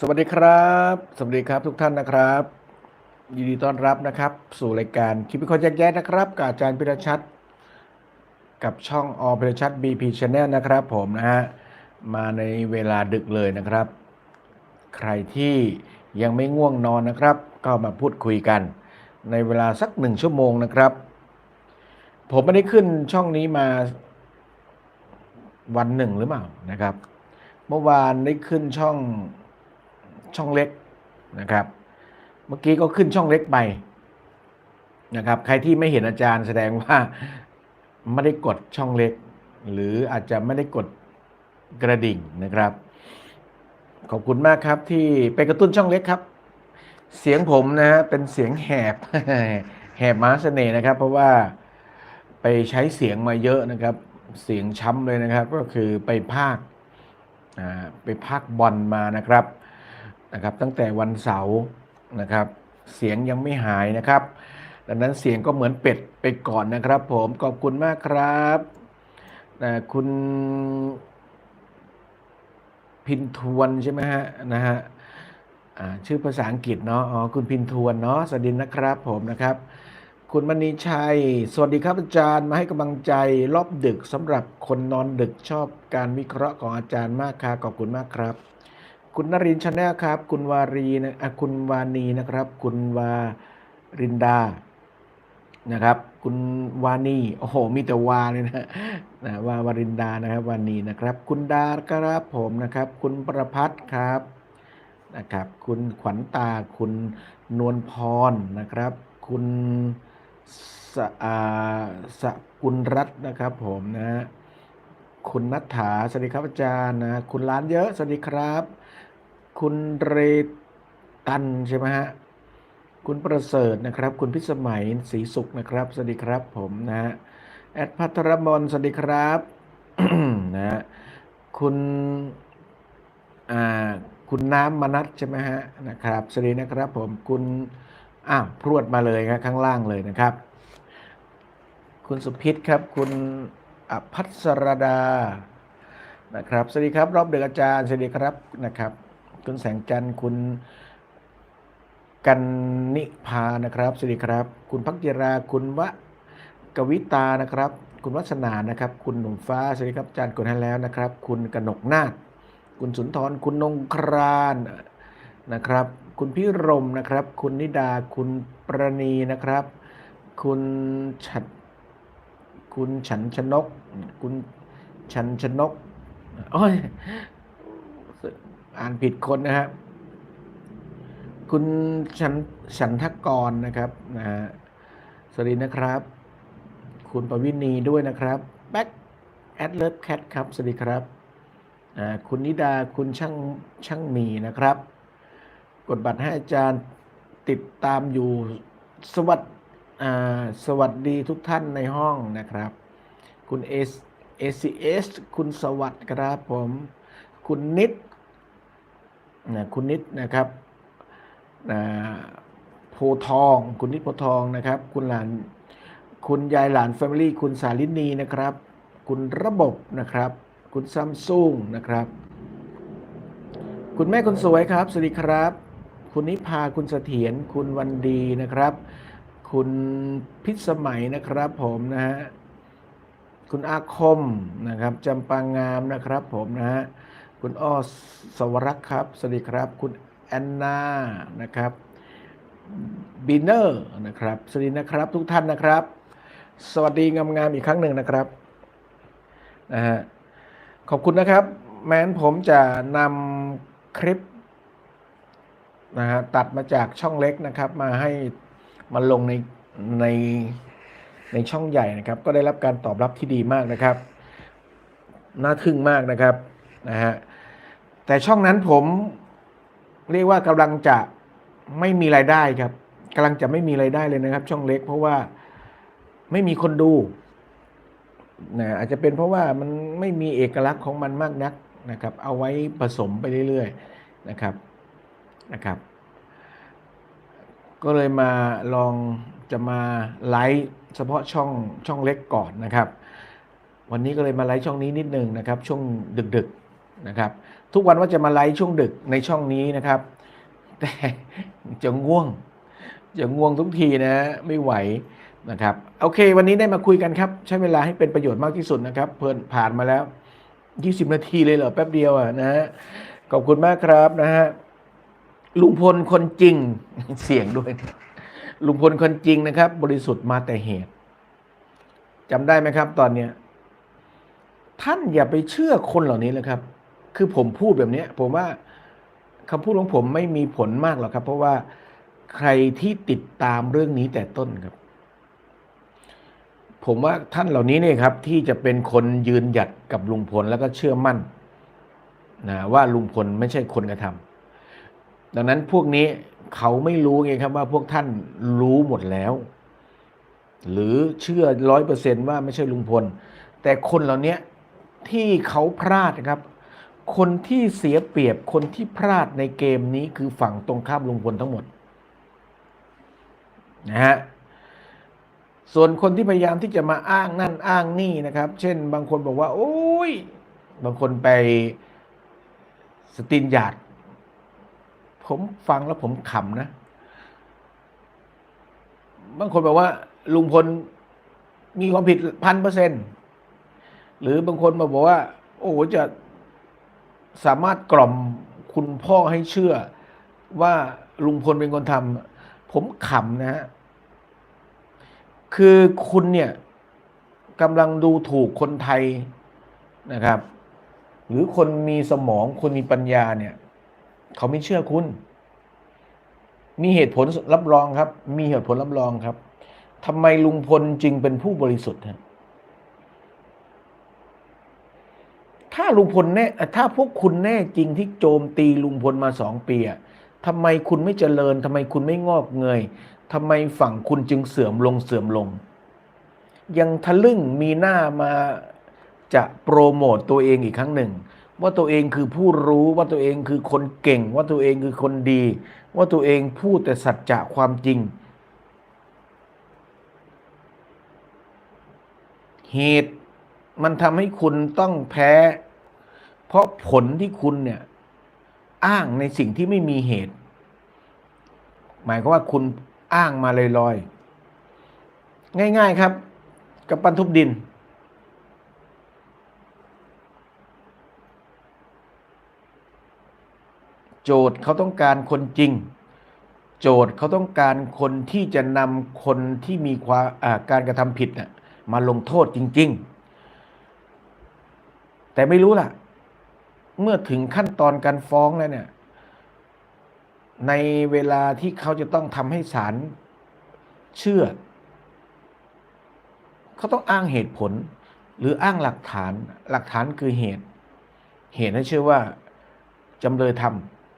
สวัสดีครับ สวัสดีครับทุกท่านนะครับ ยินดีต้อนรับนะครับ สู่รายการคลิปวิเคราะห์แยกแยะนะครับกับอาจารย์พิรชัด กับช่องอพิรชัด BP Channel นะครับ ผมนะฮะมาในเวลาดึกเลยนะครับ ใครที่ยังไม่ง่วงนอนนะครับ ก็มาพูดคุยกัน ในเวลาสักหนึ่งชั่วโมงนะครับ ผมไม่ได้ขึ้นช่องนี้มาวันหนึ่งหรือเปล่านะครับ เมื่อวานได้ขึ้นช่อง ช่องเล็กนะครับ เมื่อกี้ก็ขึ้นช่องเล็กไปนะครับ ใครที่ไม่เห็นอาจารย์แสดงว่าไม่ได้กดช่องเล็ก หรืออาจจะไม่ได้กดกระดิ่งนะครับ ขอบคุณมากครับที่ไปกระตุ้นช่องเล็กครับ เสียงผมนะฮะเป็นเสียงแหบแหบม้าเสน่ห์นะครับ เพราะว่าไปใช้เสียงมาเยอะนะครับ เสียงช้ำเลยนะครับ ก็คือไปภาคอ่าไปพักบอลมานะครับ นะครับตั้งแต่วันเสาร์นะครับเสียงยังไม่หายนะครับ ดังนั้นเสียงก็เหมือนเป็ดไปก่อนนะครับ ผมขอบคุณมากครับนะคุณพินทวนใช่ไหมฮะนะฮะชื่อภาษาอังกฤษเนาะอ๋อคุณพินทวนเนาะสวัสดีนะครับผมนะครับ คุณมณีชัย สวัสดีครับอาจารย์มาให้กำลังใจรอบดึกสำหรับคนนอนดึกชอบการวิเคราะห์ของอาจารย์มากครับขอบคุณมากครับ คุณนรินชาแนลครับ คุณวารีนะคุณวานีนะครับ คุณวารินดานะครับ คุณวานีโอ้โห มีแต่วาเลยนะนะวาวารินดานะครับวานีนะครับ คุณดาครับผมนะครับ คุณประพัฒน์ครับนะครับ คุณขวัญตา คุณนวลพรนะครับ คุณสอ่าสกุลรัตน์นะครับ ผมนะฮะคุณนัทธาสวัสดีครับอาจารย์นะ คุณล้านเยอะสวัสดีครับ คุณเรตันใช่ไหมฮะ คุณประเสริฐนะครับ คุณพิสมัยศรีสุขนะครับ สวัสดีครับผมนะฮะ แอดพัทรมนสวัสดีครับนะฮะคุณอ่าคุณน้ำมนัทใช่ไหมฮะนะครับสวัสดีนะครับผมคุณอ้าวพรวดมาเลยครับข้างล่างเลยนะครับ คุณสุพิษครับ คุณอภัสรดานะครับสวัสดีครับ รอบเด็กอาจารย์สวัสดีครับนะครับ คุณแสงจันทร์คุณกันนิพานะครับสวัสดีครับ คุณพักจิราคุณวะกวิตานะครับ คุณวัฒนานะครับ คุณหนุ่มฟ้าสวัสดีครับอาจารย์กดให้แล้วนะครับ คุณกนกนาถคุณสุนทรคุณนงครานนะครับ คุณพิรมนะครับ คุณนิดาคุณประณีนะครับ คุณฉัดคุณฉันชนก คุณฉันชนกโอ้ย อ่านผิดคนนะครับ คุณฉันฉันทกรนะครับนะฮะสวัสดีนะครับ คุณปวินีด้วยนะครับแบ็กแอดเลิฟแคทครับสวัสดีครับอ่าคุณนิดาคุณช่างช่างมีนะครับ กดบัตรให้อาจารย์ติดตามอยู่สวัสดสวัสดีทุกท่านในห้องนะครับ คุณเอสเอซีเอสคุณสวัสดครับผม คุณนิด นะคุณนิดนะครับนะโพทอง คุณนิดโพทองนะครับ คุณหลาน คุณยายหลานแฟมิลี่ คุณสาลินีนะครับ คุณระบบนะครับ คุณซัมซุงนะครับ คุณแม่คนสวยครับ สวัสดีครับ คุณนิพา คุณเสถียร คุณวันดีนะครับ คุณพิสมัยนะครับผมนะฮะ คุณอาคมนะครับจำปางงามนะครับผมนะฮะ คุณอ้อสวรักษ์ครับ สวัสดีครับ คุณแอนนานะครับบีเนอร์นะครับ สวัสดีนะครับทุกท่านนะครับ สวัสดีงามๆอีกครั้งหนึ่งนะครับนะฮะขอบคุณนะครับ แม้นผมจะนำคลิปนะฮะตัดมาจากช่องเล็กนะครับ มาให้มาลงในในในช่องใหญ่นะครับ ก็ได้รับการตอบรับที่ดีมากนะครับ น่าทึ่งมากนะครับ นะฮะแต่ช่องนั้นผมเรียกว่ากำลังจะไม่มีรายได้ครับกำลังจะไม่มีรายได้เลยนะครับ ช่องเล็ก เพราะว่าไม่มีคนดูนะอาจจะเป็นเพราะว่ามันไม่มีเอกลักษณ์ของมันมากนักนะครับ เอาไว้ผสมไปเรื่อยๆนะครับนะครับ ก็เลยมาลองจะมาไลฟ์เฉพาะช่องช่องเล็กก่อนนะครับ วันนี้ก็เลยมาไลฟ์ช่องนี้นิดนึงนะครับ ช่วงดึกๆ นะครับททุกวันว่าจะมาไลฟ์ช่วงดึกในช่องนี้นะครับ แต่จะง่วง จะง่วงทุกทีนะ ไม่ไหวนะครับ โอเค วันนี้ได้มาคุยกันครับ ใช้เวลาให้เป็นประโยชน์มากที่สุดนะครับเพิ่นผ่านมาแล้ว 20 นาทีเลยเหรอแป๊บเดียวอะนะฮะขอบคุณมากครับนะฮะลุงพลคนจริงเสียงด้วย ลุงพลคนจริงนะครับ บริสุทธิ์มาแต่เหตุจำได้ไหมครับ ตอนเนี้ยท่านอย่าไปเชื่อคนเหล่านี้เลยครับ คือผมพูดแบบเนี้ยผมว่าคำพูดของผมไม่มีผลมากหรอกครับ เพราะว่าใครที่ติดตามเรื่องนี้แต่ต้นครับ ผมว่าท่านเหล่านี้เนี่ยครับ ที่จะเป็นคนยืนหยัดกับลุงพลแล้วก็เชื่อมั่นนะว่าลุงพลไม่ใช่คนกระทำดังนั้นพวกนี้เขาไม่รู้ไงครับว่าพวกท่านรู้หมดแล้ว หรือเชื่อร้อยเปอร์เซนว่าไม่ใช่ลุงพล แต่คนเหล่านี้ที่เขาพลาดนะครับ คนที่เสียเปรียบคนที่พลาดในเกมนี้คือฝั่งตรงข้ามลุงพลทั้งหมดนะฮะส่วนคนที่พยายามที่จะมาอ้างนั่นอ้างนี่นะครับ เช่น บางคนบอกว่า โอ้ย บางคนไปสตินหยาดผมฟังแล้วผมขำนะ บางคนบอกว่า ลุงพลมีความผิดพันเปอร์เซ็นต์หรือบางคนมาบอกว่า โอ้โหจะ สามารถกล่อมคุณพ่อให้เชื่อว่าลุงพลเป็นคนทำผมขำนะฮะคือคุณเนี่ยกำลังดูถูกคนไทยนะครับ หรือคนมีสมองคนมีปัญญาเนี่ย เขาไม่เชื่อคุณ มีเหตุผลรับรองครับ มีเหตุผลรับรองครับทำไมลุงพลจึงเป็นผู้บริสุทธิ์ฮะ ถ้าลุงพลแน่ถ้าพวกคุณแน่จริงที่โจมตีลุงพลมาสองปีอะทำไมคุณไม่เจริญทำไมคุณไม่งอกเงยทำไมฝั่งคุณจึงเสื่อมลงเสื่อมลง ยังทะลึ่งมีหน้ามาจะโปรโมตตัวเองอีกครั้งหนึ่ง ว่าตัวเองคือผู้รู้ว่าตัวเองคือคนเก่ง ว่าตัวเองคือคนดี ว่าตัวเองพูดแต่สัจจะความจริง เหตุมันทำให้คุณต้องแพ้ เพราะผลที่คุณเนี่ย อ้างในสิ่งที่ไม่มีเหตุ หมายความว่าคุณอ้างมาลอยๆ ง่าย ๆครับ กับปันทุบดิน โจทย์เขาต้องการคนจริง โจทย์เขาต้องการคนที่จะนำคนที่มีความการกระทำผิดน่ะมาลงโทษจริง ๆ แต่ไม่รู้ล่ะ เมื่อถึงขั้นตอนการฟ้องแล้วเนี่ย ในเวลาที่เขาจะต้องทำให้ศาลเชื่อ เขาต้องอ้างเหตุผล หรืออ้างหลักฐาน หลักฐานคือเหตุ เหตุให้เชื่อว่าจำเลยท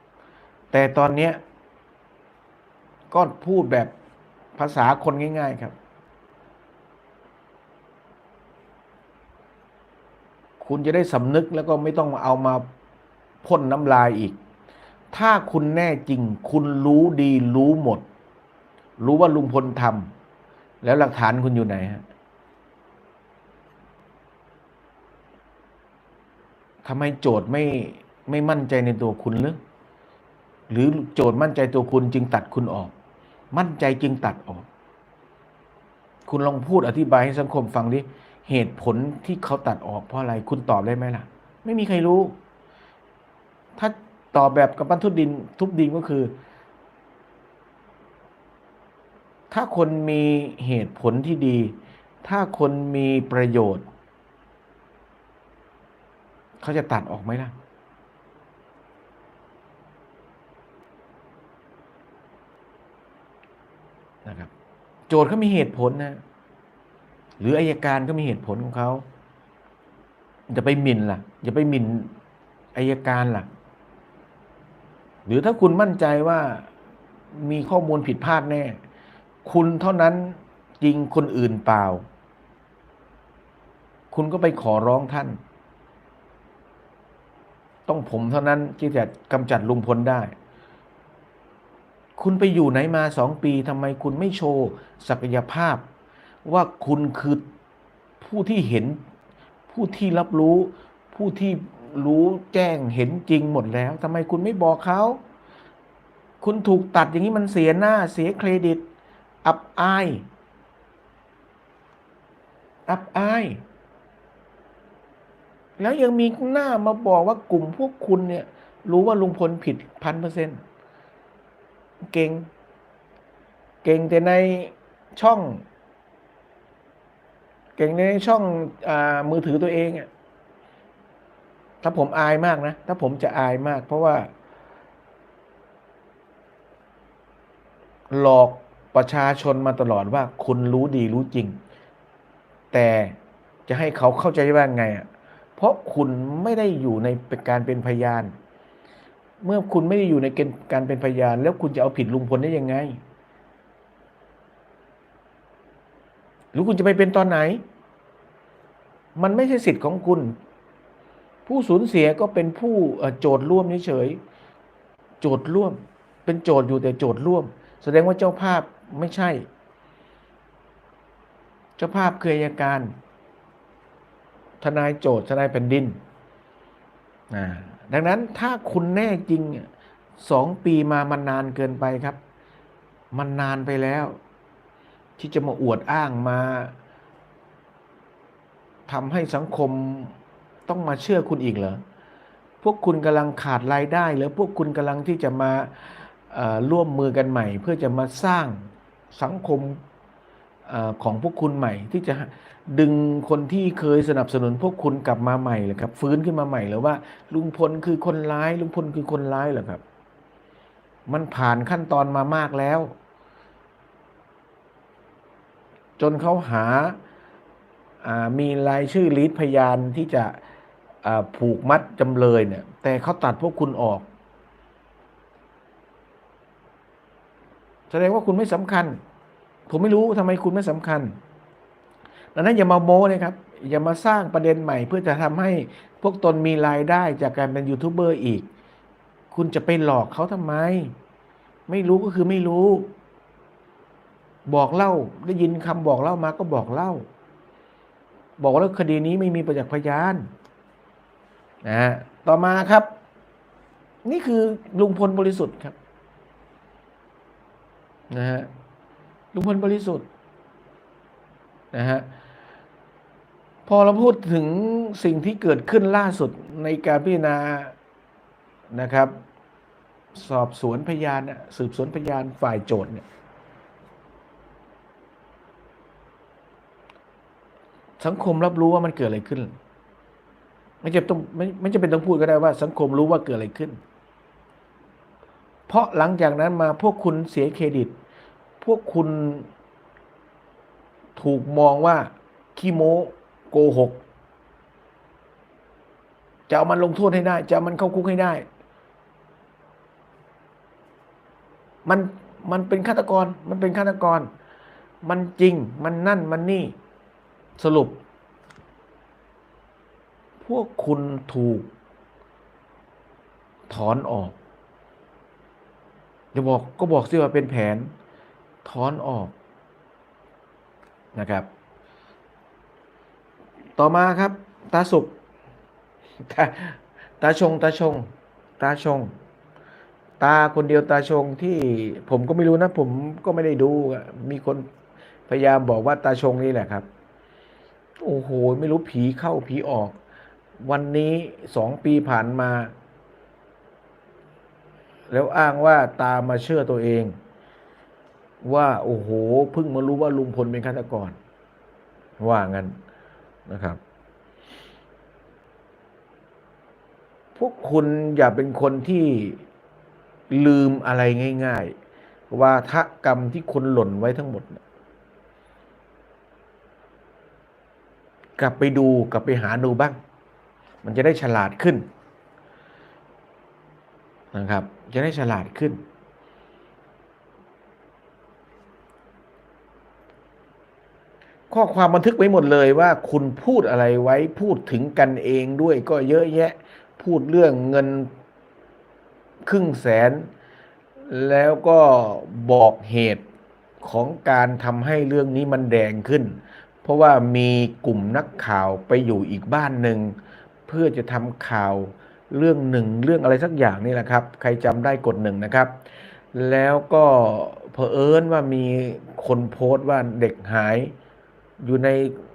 ำแต่ตอนนี้ก็พูดแบบภาษาคนง่าย ๆ ครับ คุณจะได้สำนึกแล้วก็ไม่ต้องเอามาพ่นน้ำลายอีก ถ้าคุณแน่จริง คุณรู้ดีรู้หมด รู้ว่าลุงพลทำแล้วหลักฐานคุณอยู่ไหนฮะทำไมโจทย์ไม่ไม่มั่นใจในตัวคุณหรือหรือโจทย์มั่นใจตัวคุณจึงตัดคุณออก มั่นใจจึงตัดออก คุณลองพูดอธิบายให้สังคมฟังดิ เหตุผลที่เขาตัดออกเพราะอะไร คุณตอบได้ไหมล่ะ ไม่มีใครรู้ ถ้าตอบแบบกับปั้นทุบดิน ทุบดินก็คือ ถ้าคนมีเหตุผลที่ดี ถ้าคนมีประโยชน์ เขาจะตัดออกไหมล่ะนะครับโจทย์เขามีเหตุผลนะ หรืออายการก็มีเหตุผลของเขาจะไปหมิ่นล่ะอย่าไปหมิ่นอายการล่ะ หรือถ้าคุณมั่นใจว่ามีข้อมูลผิดพลาดแน่ คุณเท่านั้นจริงคนอื่นเปล่า คุณก็ไปขอร้องท่าน ต้องผมเท่านั้นที่จะกำจัดลุงพลได้ คุณไปอยู่ไหนมาสองปีทำไมคุณไม่โชว์ศักยภาพ ว่าคุณคือผู้ที่เห็น ผู้ที่รับรู้ ผู้ที่รู้แจ้งเห็นจริงหมดแล้วทำไมคุณไม่บอกเขา คุณถูกตัดอย่างนี้มันเสียหน้า เสียเครดิต อับอาย อับอาย แล้วยังมีหน้ามาบอกว่ากลุ่มพวกคุณเนี่ย รู้ว่าลุงพลผิดพันเปอร์เซ็นต์เก่ง เก่งแต่ในช่อง เก่งในช่องอมือถือตัวเองอะถ้าผมอายมากนะ ถ้าผมจะอายมาก เพราะว่า หลอกประชาชนมาตลอดว่าคุณรู้ดีรู้จริง แต่จะให้เขาเข้าใจว่าไงอะเพราะคุณไม่ได้อยู่ในการเป็นพยาน เมื่อคุณไม่ได้อยู่ในเกณฑ์การเป็นพยาน แล้วคุณจะเอาผิดลุงพลได้ยังไง หรือคุณจะไปเป็นตอนไหน มันไม่ใช่สิทธิ์ของคุณ ผู้สูญเสียก็เป็นผู้โจทย์ร่วมเฉยๆโจทย์ร่วม เป็นโจทย์อยู่แต่โจทย์ร่วม แสดงว่าเจ้าภาพไม่ใช่ เจ้าภาพคืออัยการ ทนายโจทย์ทนายแผ่นดินดังนั้นถ้าคุณแน่จริงสองปีมามันนานเกินไปครับ มันนานไปแล้ว ที่จะมาอวดอ้างมาทำให้สังคมต้องมาเชื่อคุณอีกเหรอ พวกคุณกำลังขาดรายได้หรือพวกคุณกำลังที่จะมาร่วมมือกันใหม่ เพื่อจะมาสร้างสังคมอของพวกคุณใหม่ ที่จะดึงคนที่เคยสนับสนุนพวกคุณกลับมาใหม่เหรอครับ ฟื้นขึ้นมาใหม่หรือว่า ลุงพลคือคนร้าย ลุงพลคือคนร้ายเหรอครับ มันผ่านขั้นตอนมามากแล้ว จนเขาหาามีรายชื่อลีดพยานที่จะผูกมัดจำเลยเนี่ย แต่เขาตัดพวกคุณออก แสดงว่าคุณไม่สำคัญ ผมไม่รู้ทำไมคุณไม่สำคัญดังนั้นอย่ามาโม้เลยครับ อย่ามาสร้างประเด็นใหม่ เพื่อจะทำให้พวกตนมีรายได้จากการเป็นยูทูบเบอร์อีก คุณจะไปหลอกเขาทำไม ไม่รู้ก็คือไม่รู้ บอกเล่าได้ยินคำบอกเล่ามาก็บอกเล่า บอกแล้วคดีนี้ไม่มีประจักษ์พยานนะฮะต่อมาครับ นี่คือลุงพลบริสุทธิ์ครับนะฮะลุงพลบริสุทธิ์นะฮะพอเราพูดถึงสิ่งที่เกิดขึ้นล่าสุดในการพิจารณานะครับ สอบสวนพยานสืบสวนพยานฝ่ายโจทย์เนี่ย สังคมรับรู้ว่ามันเกิดอะไรขึ้น ไม่จะต้องไม่ไม่จะเป็นต้องพูดก็ได้ว่า สังคมรู้ว่าเกิดอะไรขึ้น เพราะหลังจากนั้นมาพวกคุณเสียเครดิต พวกคุณถูกมองว่าขี้โม้โกหกจะเอามันลงโทษให้ได้ จะเอามันเข้าคุกให้ได้ มัน มันเป็นฆาตกร มันเป็นฆาตกร มันจริง มันนั่น มันนี่ สรุป พวกคุณถูก ถอนออกจะบอกก็บอกสิว่าเป็นแผน ถอนออกนะครับ ต่อมาครับ ตาสุกตาตาชง ตาชง ตาชง ตาคนเดียวตาชงที่ผมก็ไม่รู้นะ ผมก็ไม่ได้ดู มีคนพยายามบอกว่าตาชงนี่แหละครับ โอ้โห ไม่รู้ผีเข้าผีออก วันนี้สองปีผ่านมา แล้วอ้างว่าตามมาเชื่อตัวเอง ว่าโอ้โหเพิ่งมารู้ว่าลุงพลเป็นฆาตกร ว่างั้นนะครับ พวกคุณอย่าเป็นคนที่ลืมอะไรง่าย ๆ ว่าทะกรรมที่คุณหล่นไว้ทั้งหมดเนี่ย กลับไปดูกลับไปหาดูบ้าง มันจะได้ฉลาดขึ้นนะครับ จะได้ฉลาดขึ้น ข้อความบันทึกไว้หมดเลยว่าคุณพูดอะไรไว้พูดถึงกันเองด้วยก็เยอะแยะ พูดเรื่องเงินครึ่งแสน แล้วก็บอกเหตุของการทำให้เรื่องนี้มันแดงขึ้น ราะว่ามีกลุ่มนักข่าวไปอยู่อีกบ้านหนึ่ง เพื่อจะทำข่าวเรื่องหนึ่งเรื่องอะไรสักอย่างนี่แหละครับ ใครจำได้กดหนึ่งนะครับ แล้วก็เผอิญว่ามีคนโพสต์ว่าเด็กหายอยู่ใน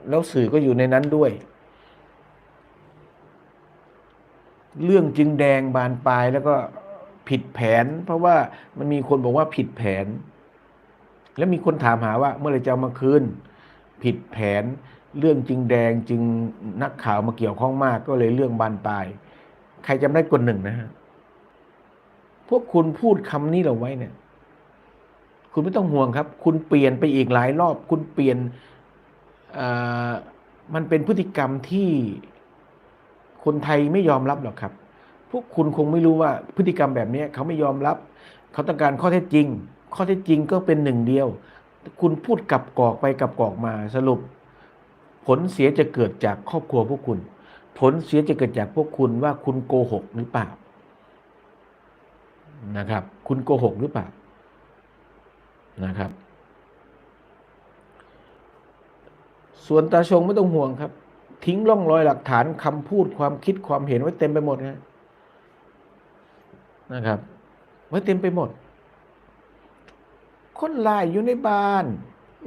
แล้วสื่อก็อยู่ในนั้นด้วย เรื่องจึงแดงบานปลายแล้วก็ผิดแผน เพราะว่ามันมีคนบอกว่าผิดแผน แล้วมีคนถามหาว่าเมื่อไหรจะเอามาคืน ผิดแผน เรื่องจึงแดงจึงนักข่าวมาเกี่ยวข้องมากก็เลยเรื่องบานปลาย ใครจำได้กดหนึ่งนะฮะพวกคุณพูดคำนี้เราไว้เนี่ย คุณไม่ต้องห่วงครับ คุณเปลี่ยนไปอีกหลายรอบ คุณเปลี่ยนมันเป็นพฤติกรรมที่คนไทยไม่ยอมรับหรอกครับ พวกคุณคงไม่รู้ว่าพฤติกรรมแบบนี้เขาไม่ยอมรับ เขาต้องการข้อเท็จจริง ข้อเท็จจริงก็เป็นหนึ่งเดียว คุณพูดกับกอกไปกับกอกมาสรุป ผลเสียจะเกิดจากครอบครัวพวกคุณ ผลเสียจะเกิดจากพวกคุณว่าคุณโกหกหรือเปล่านะครับ คุณโกหกหรือเปล่านะครับ ส่วนตาชงไม่ต้องห่วงครับ ทิ้งร่องรอยหลักฐานคำพูดความคิดความเห็นไว้เต็มไปหมดนะนะครับ ไว้เต็มไปหมด คนลายอยู่ในบ้าน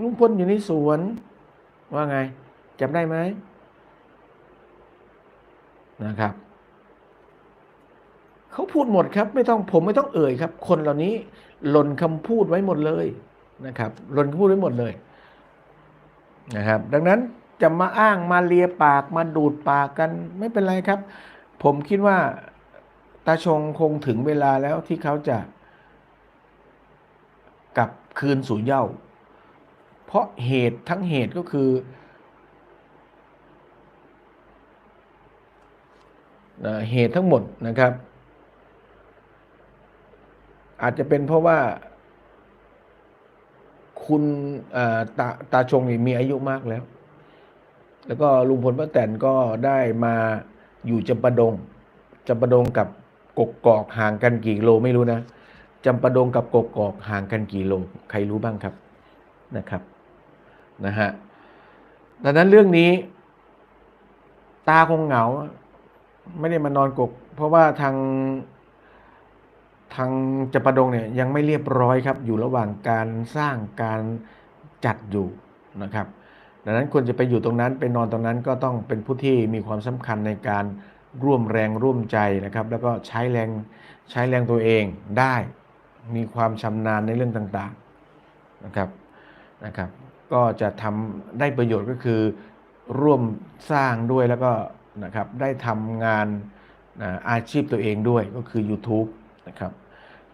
ลุงพลอยู่ในสวน ว่าไงจำได้ไหมนะครับเขาพูดหมดครับไม่ต้องผมไม่ต้องเอ่ยครับ คนเหล่านี้หล่นคำพูดไว้หมดเลยนะครับหล่นคำพูดไว้หมดเลยนะครับ ดังนั้นจะมาอ้างมาเลียปากมาดูดปากกันไม่เป็นไรครับ ผมคิดว่าตาชงคงถึงเวลาแล้วที่เขาจะ คืนสู่เย้า เพราะเหตุทั้งเหตุก็คือเหตุทั้งหมดนะครับ อาจจะเป็นเพราะว่าคุณตาตาชงมีอายุมากแล้ว แล้วก็ลุงพลป้าแตนก็ได้มาอยู่จำปาดงจำปาดงกับกกกอกห่างกันกี่โลไม่รู้นะ จำปาดงกับกกอกห่างกันกี่โลใครรู้บ้างครับนะครับนะฮะดังนั้นเรื่องนี้ ตาคงเหงา ไม่ได้มานอนกก เพราะว่าทางทางจำปาดงเนี่ยยังไม่เรียบร้อยครับ อยู่ระหว่างการสร้างการจัดอยู่นะครับดังนั้นควรจะไปอยู่ตรงนั้นไปนอนตรงนั้นก็ต้องเป็นผู้ที่มีความสำคัญในการร่วมแรงร่วมใจนะครับ แล้วก็ใช้แรงใช้แรงตัวเองได้ มีความชำนาญในเรื่องต่างๆนะครับนะครับก็จะทำได้ประโยชน์ก็คือร่วมสร้างด้วยแล้วก็นะครับได้ทำงานอาอาชีพตัวเองด้วยก็คือ YouTube นะครับ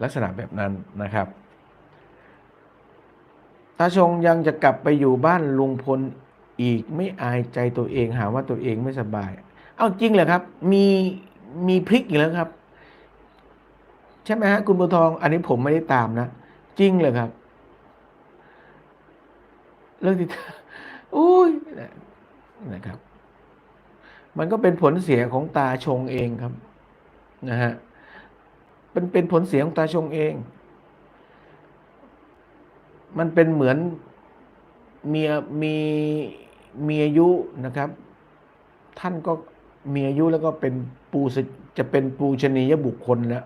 ลักษณะแบบนั้นนะครับตาชงยังจะกลับไปอยู่บ้านลุงพลอีกไม่อายใจตัวเองหาว่าตัวเองไม่สบาย เอาจริงเหรอครับ มีมีพริกอีกแล้วครับ ใช่ไหมฮะคุณบัวทอง อันนี้ผมไม่ได้ตามนะ จริงเลยครับ เรื่องที่อุ้ยนะครับ มันก็เป็นผลเสียของตาชงเองครับนะฮะเป็นเป็นผลเสียของตาชงเอง มันเป็นเหมือนมีมีมีอายุนะครับ ท่านก็มีอายุแล้วก็เป็นปูจะเป็นปูชนียบุคคลแล้ว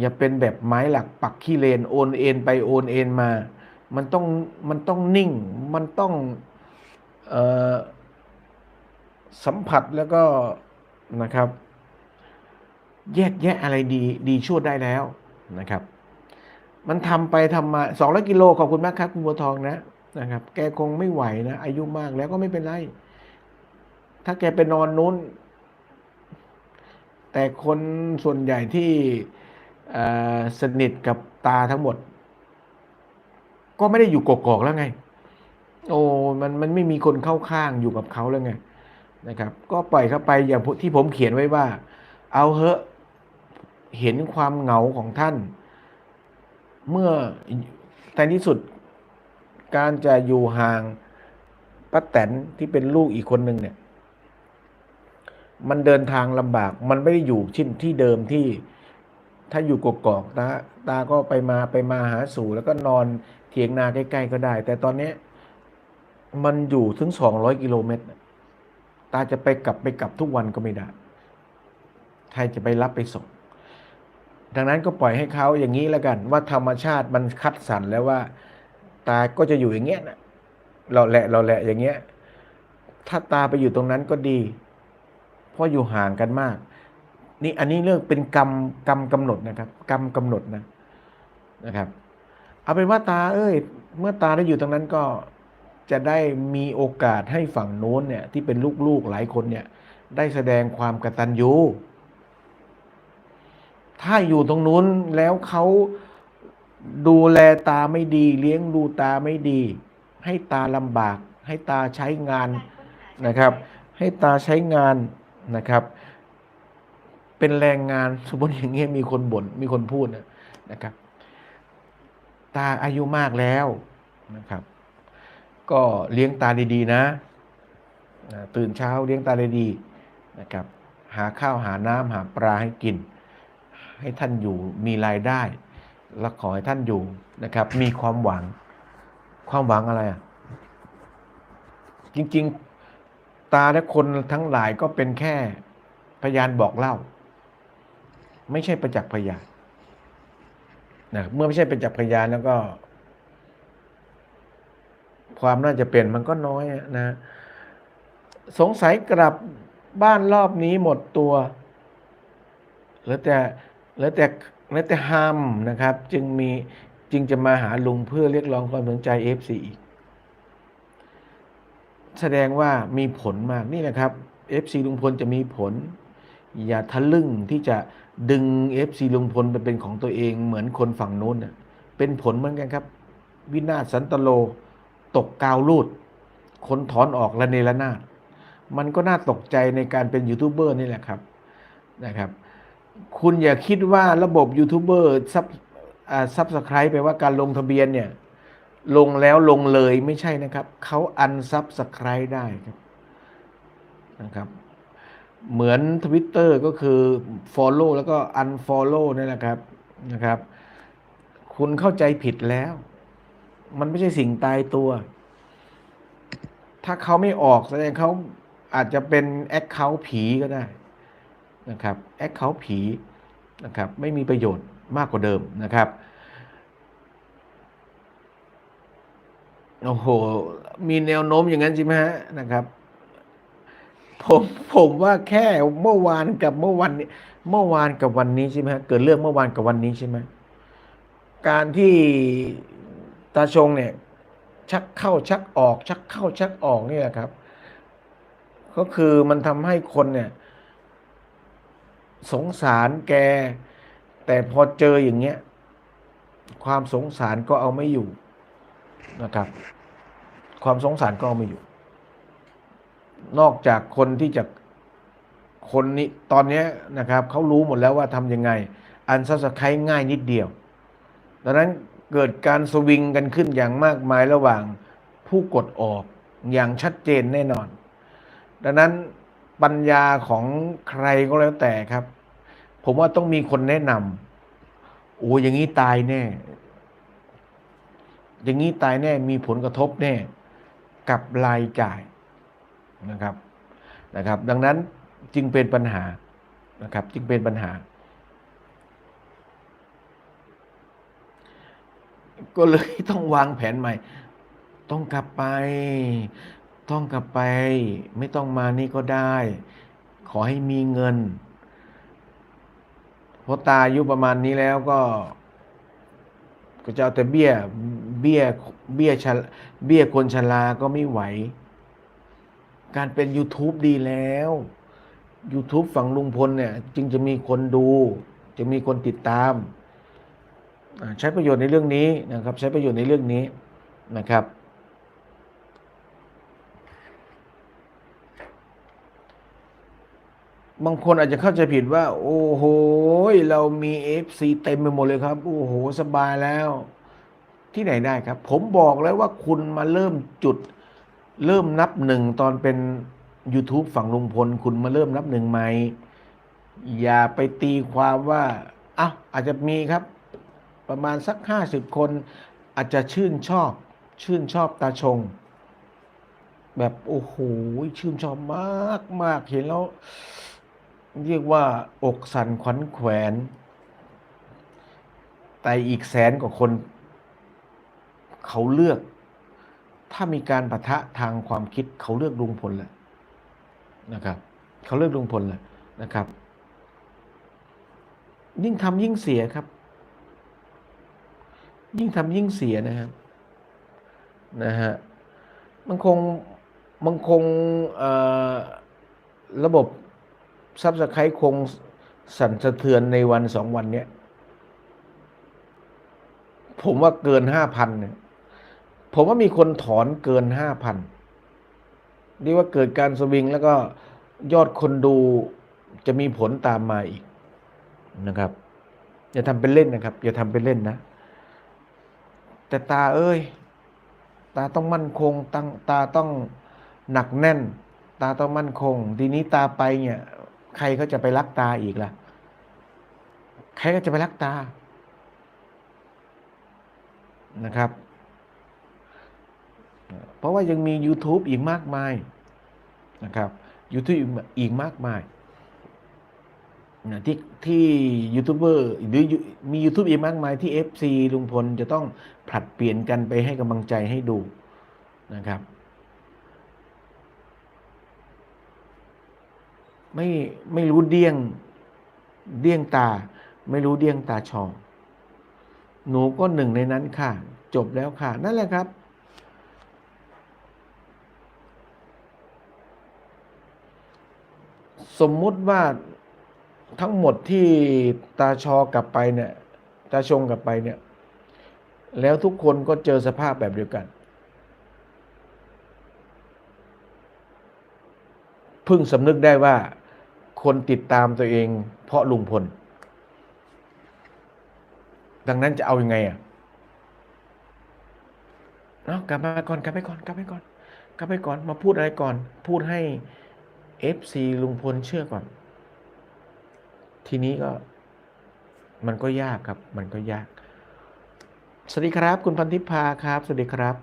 อย่าเป็นแบบไม้หลักปักขี้เลนโอนเอ็นไปโอนเอ็นมา มันต้องมันต้องนิ่ง มันต้องออสัมผัสแล้วก็นะครับ แยกแยะอะไรดีดีชั่วได้แล้วนะครับ มันทำไปทำมาสองร้อยกิโลขอบคุณมากครับ คุณบัวทองนะนะครับ แกคงไม่ไหวนะ อายุมากแล้วก็ไม่เป็นไร ถ้าแกไปนอนนู้น แต่คนส่วนใหญ่ที่ สนิทกับตาทั้งหมด ก็ไม่ได้อยู่กกอกแล้วไง โอ้มันมันไม่มีคนเข้าข้างอยู่กับเขาแล้วไงนะครับ ก็ปล่อยเขาไปอย่างที่ผมเขียนไว้ว่า เอาเหอะเห็นความเหงาของท่าน เมื่อในที่สุดการจะอยู่ห่างป้าแตนที่เป็นลูกอีกคนหนึ่งเนี่ย มันเดินทางลำบาก มันไม่ได้อยู่ชิ้นที่เดิมที่ ถ้าอยู่กกอกตาตาก็ไปมาไปมาหาสู่แล้วก็นอนเถียงนาใกล้ ๆ ก็ได้ แต่ตอนนี้มันอยู่ถึงสองร้อยกิโลเมตรตาจะไปกลับไปกลับทุกวันก็ไม่ได้ใครจะไปรับไปส่ง ดังนั้นก็ปล่อยให้เขาอย่างนี้แล้วกัน ว่าธรรมชาติมันคัดสรรแล้วว่า ตาก็จะอยู่อย่างเงี้ยนะเราแหละเราแหละอย่างเงี้ย ถ้าตาไปอยู่ตรงนั้นก็ดี เพราะอยู่ห่างกันมาก นี่อันนี้เรื่องเป็นกรรมกรรมกำหนดนะครับ กรรมกำหนดนะนะครับ เอาเป็นว่าตาเอ้ย เมื่อตาได้อยู่ตรงนั้นก็จะได้มีโอกาสให้ฝั่งโน้นเนี่ยที่เป็นลูกๆหลายคนเนี่ย ได้แสดงความกตัญญูถ้าอยู่ตรงนู้นแล้วเขาดูแลตาไม่ดี เลี้ยงดูตาไม่ดี ให้ตาลำบาก ให้ตาใช้งานนะครับ ให้ตาใช้งานนะครับ เป็นแรงงานสมมติอย่างเงี้ยมีคนบ่นมีคนพูดนะนะครับ ตาอายุมากแล้วนะครับ ก็เลี้ยงตาดีๆนะตื่นเช้าเลี้ยงตาดีๆนะครับ หาข้าวหาน้ำหาปลาให้กิน ให้ท่านอยู่มีรายได้ และขอให้ท่านอยู่นะครับ มีความหวังความหวังอะไรอะจริง ๆ ตาและคนทั้งหลายก็เป็นแค่พยานบอกเล่า ไม่ใช่ประจักษ์พยานนะเมื่อไม่ใช่ประจักษ์พยานแล้วก็ ความน่าจะเป็นมันก็น้อยนะ สงสัยกลับบ้านรอบนี้หมดตัว แล้วแต่แล้วแต่แล้วแต่ห้ามนะครับ จึงมีจึงจะมาหาลุงเพื่อเรียกร้องความสนใจ FC อีก แสดงว่ามีผลมากนี่แหละครับ FC ลุงพลจะมีผล อย่าทะลึ่งที่จะ ดึง FC ลุงพลไปเป็นของตัวเองเหมือนคนฝั่งโน้นน่ะเป็นผลเหมือนกันครับ วินาศสันตโล ตกกาวลูด คนถอนออกละเนระนาดมันก็น่าตกใจในการเป็นยูทูบเบอร์นี่แหละครับนะครับ คุณอย่าคิดว่าระบบยูทูบเบอร์ซับซับสไครป์ไปว่าการลงทะเบียนเนี่ยลงแล้วลงเลยไม่ใช่นะครับ เขาอันซับสไครต์ได้ครับนะครับ เหมือน Twitter ก็คือ Follow แล้วก็ Unfollow นั่นแหละครับนะครับ คุณเข้าใจผิดแล้ว มันไม่ใช่สิ่งตายตัว ถ้าเขาไม่ออกแสดงเขาอาจจะเป็นแอคเคาท์ผีก็ได้นะครับแอคเคาท์ผีนะครับไม่มีประโยชน์มากกว่าเดิมนะครับโอ้โห มีแนวโน้มอย่างนั้นใช่ไหมฮะนะครับ ผมผมว่าแค่เมื่อวานกับเมื่อวันเมื่อวานกับวันนี้ใช่ไหมฮะเกิดเรื่องเมื่อวานกับวันนี้ใช่ไหมการที่ตาชงเนี่ย ชักเข้าชักออก ชักเข้าชักออกนี่แหละครับ ก็คือมันทำให้คนเนี่ย สงสารแก แต่พอเจออย่างเงี้ย ความสงสารก็เอาไม่อยู่นะครับ ความสงสารก็เอาไม่อยู่ นอกจากคนที่จะคนนี้ตอนนี้นะครับเขารู้หมดแล้วว่าทำยังไง อันซับสไครง่ายนิดเดียวดังนั้นเกิดการสวิงกันขึ้นอย่างมากมายระหว่างผู้กดออกอย่างชัดเจนแน่นอน ดังนั้นปัญญาของใครก็แล้วแต่ครับ ผมว่าต้องมีคนแนะนำโอ้อย่างนี้ตายแน่ อย่างนี้ตายแน่มีผลกระทบแน่ กับรายจ่าย นะครับนะครับ ดังนั้นจึงเป็นปัญหานะครับ จึงเป็นปัญหา ก็เลยต้องวางแผนใหม่ ต้องกลับไป ต้องกลับไป ไม่ต้องมานี่ก็ได้ ขอให้มีเงินเพราะตาอายุประมาณนี้แล้วก็ ก็จะเอาแต่เบี้ยเบี้ยเบี้ยชเบี้ยคนชราก็ไม่ไหว การเป็น YouTube ดีแล้ว YouTube ฝั่งลุงพลเนี่ย จึงจะมีคนดู จะมีคนติดตาม ใช้ประโยชน์ในเรื่องนี้นะครับ ใช้ประโยชน์ในเรื่องนี้นะครับบางคนอาจจะเข้าใจผิดว่า โอ้โห เรามีเอฟซีเต็มไปหมดเลยครับ โอ้โห สบายแล้ว ที่ไหนได้ครับ ผมบอกแล้วว่าคุณมาเริ่มจุด เริ่มนับหนึ่งตอนเป็น YouTube ฝั่งลุงพล คุณมาเริ่มนับหนึ่งไหมอย่าไปตีความว่าอ้าวอาจจะมีครับ ประมาณสักห้าสิบคน อาจจะชื่นชอบ ชื่นชอบตาชง แบบโอ้โหชื่นชอบมากมากเห็นแล้ว เรียกว่าอกสั่นขวัญแขวน แต่อีกแสนกว่าคน เขาเลือก ถ้ามีการปะทะทางความคิดเขาเลือกลุงพลแหละนะครับเขาเลือกลุงพลแหละนะครับ ยิ่งทำยิ่งเสียครับ ยิ่งทำยิ่งเสียนะครับนะฮะมันคงมันคงระบบซับสไครต์คงสั่นสะเทือนในวันสองวันเนี้ย ผมว่าเกินห้าพันเนี่ย ผมว่ามีคนถอนเกินห้าพันเรียกว่าเกิดการสวิงแล้วก็ยอดคนดูจะมีผลตามมาอีกนะครับ อย่าทำเป็นเล่นนะครับ อย่าทำเป็นเล่นนะ แต่ตาเอ้ย ตาต้องมั่นคงตั้งตาต้องหนักแน่น ตาต้องมั่นคง ทีนี้ตาไปเนี่ย ใครเขาจะไปรักตาอีกล่ะ ใครก็จะไปรักตานะครับ เพราะว่ายังมี YouTube อีกมากมายนะครับ YouTube อีกมากมายนะที่ที่ยูทูบเบอร์หรือมี YouTube อีกมากมายที่ FC ลุงพลจะต้องผลัดเปลี่ยนกันไปให้กำลังใจให้ดูนะครับ ไม่ไม่รู้เดี้ยงเดี้ยงตา ไม่รู้เดี้ยงตาชอหนูก็หนึ่งในนั้นค่ะ จบแล้วค่ะ นั่นแหละครับ สมมุติว่าทั้งหมดที่ตาชอกลับไปเนี่ย ตาชงกลับไปเนี่ย แล้วทุกคนก็เจอสภาพแบบเดียวกันเพิ่งสำนึกได้ว่าคนติดตามตัวเอง เพราะลุงพล ดังนั้นจะเอาอยัางไงอะเอากลับมาก่อนกลับไปก่อนกลับไปก่อนกลับไปก่อนมาพูดอะไรก่อน พูดให้ FC ลุงพลเชื่อก่อน ทีนี้ก็มันก็ยากครับ มันก็ยาก สวัสดีครับ คุณพันธิพาครับ สวัสดีครับ